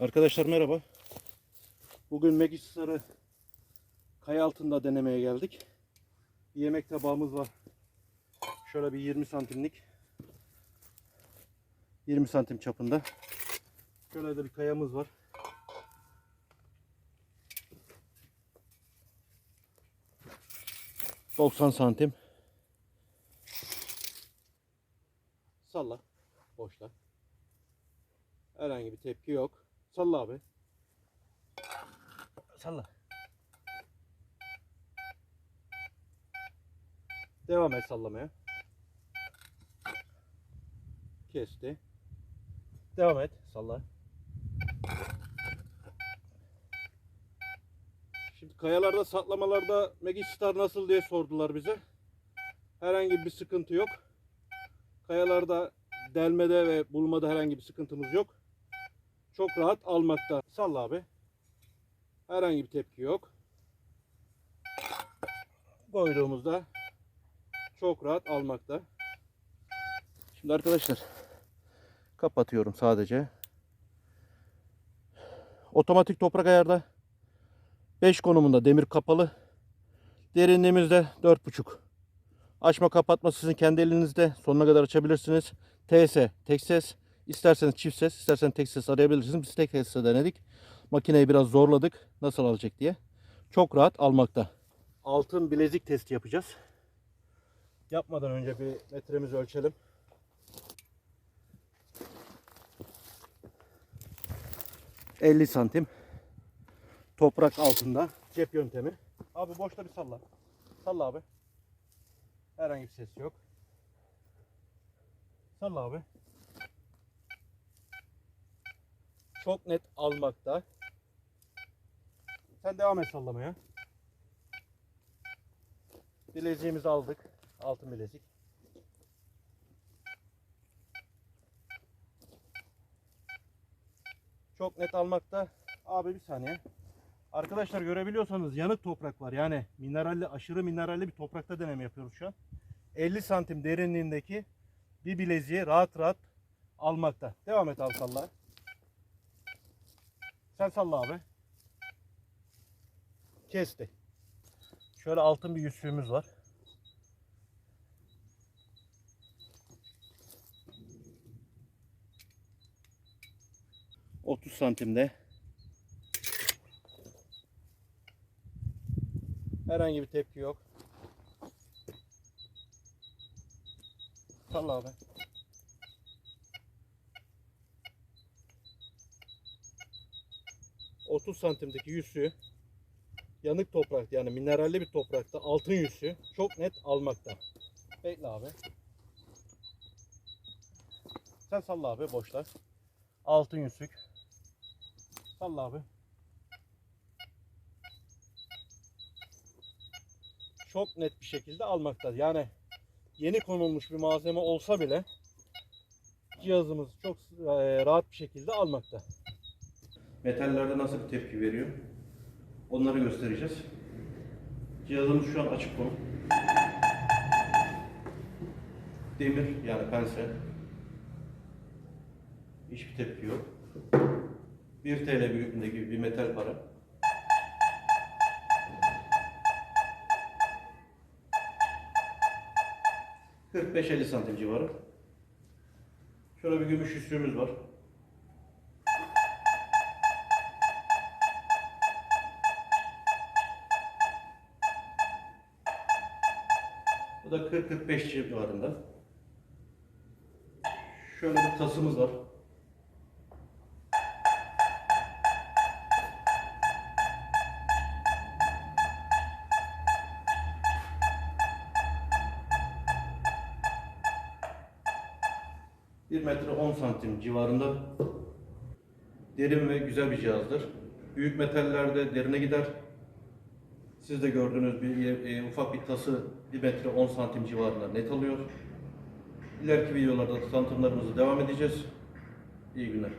Arkadaşlar merhaba. Bugün Megistar'ı kaya altında denemeye geldik. Bir yemek tabağımız var. Şöyle bir 20 santimlik. 20 santim çapında. Şöyle de bir kayamız var. ...90 santim. Salla. Boşla. Herhangi bir tepki yok. Salla abi. Salla. Devam et sallamaya. Kesti. Devam et. Salla. Şimdi kayalarda saklamalarda Megistar nasıl diye sordular bize. Herhangi bir sıkıntı yok. Kayalarda delmede ve bulmada herhangi bir sıkıntımız yok. Çok rahat almakta. Salla abi. Herhangi bir tepki yok. Koyduğumuzda çok rahat almakta. Şimdi arkadaşlar kapatıyorum sadece. Otomatik toprak ayarda 5 konumunda demir kapalı. Derinliğimizde 4,5. Açma kapatma sizin kendi elinizde. Sonuna kadar açabilirsiniz. TS tek ses. İsterseniz çift ses, isterseniz tek ses arayabilirsiniz. Biz tek sesle denedik. Makineyi biraz zorladık. Nasıl alacak diye. Çok rahat almakta. Altın bilezik testi yapacağız. Yapmadan önce bir metremizi ölçelim. ...50 santim... ...toprak altında... ...cep yöntemi... ...abi boşta bir salla... ...salla abi... ...herhangi bir ses yok... ...salla abi... Çok net almakta. Sen devam et sallamaya. Bileziğimizi aldık. Altın bilezik. Çok net almakta. Abi bir saniye. Arkadaşlar görebiliyorsanız yanık toprak var. Yani mineralli, aşırı mineralli bir toprakta deneme yapıyoruz şu an. 50 santim derinliğindeki bir bileziği rahat rahat almakta. Devam et al salla. Sen salla abi. Kesti. Şöyle altın bir yüzüğümüz var. Otuz santimde. Herhangi bir tepki yok. Salla abi. ...30 santimdeki yüzüğü... ...yanık toprak yani mineralli bir toprakta... ...altın yüzüğü çok net almakta. Bekle abi. Sen salla abi boşlar. Altın yüzük. Salla abi. Çok net bir şekilde almakta. Yani yeni konulmuş bir malzeme olsa bile cihazımız çok e, rahat bir şekilde almakta. Metallerde nasıl bir tepki veriyor? Onları göstereceğiz. Cihazımız şu an açık konum. Demir yani pense. Hiçbir tepki yok. 1 TL büyüklüğündeki bir metal para. ...45-50 santim civarı. Şöyle bir gümüş üstümüz var. Bu da 40-45 civarında. Şöyle bir tasımız var. Bir metre 10 santim civarında derin ve güzel bir cihazdır. Büyük metallerde derine gider. Siz de gördüğünüz bir e, ufak bir tası 1 metre 10 santim civarında net alıyor. İleriki videolarda tanıtımlarımızı devam edeceğiz. İyi günler.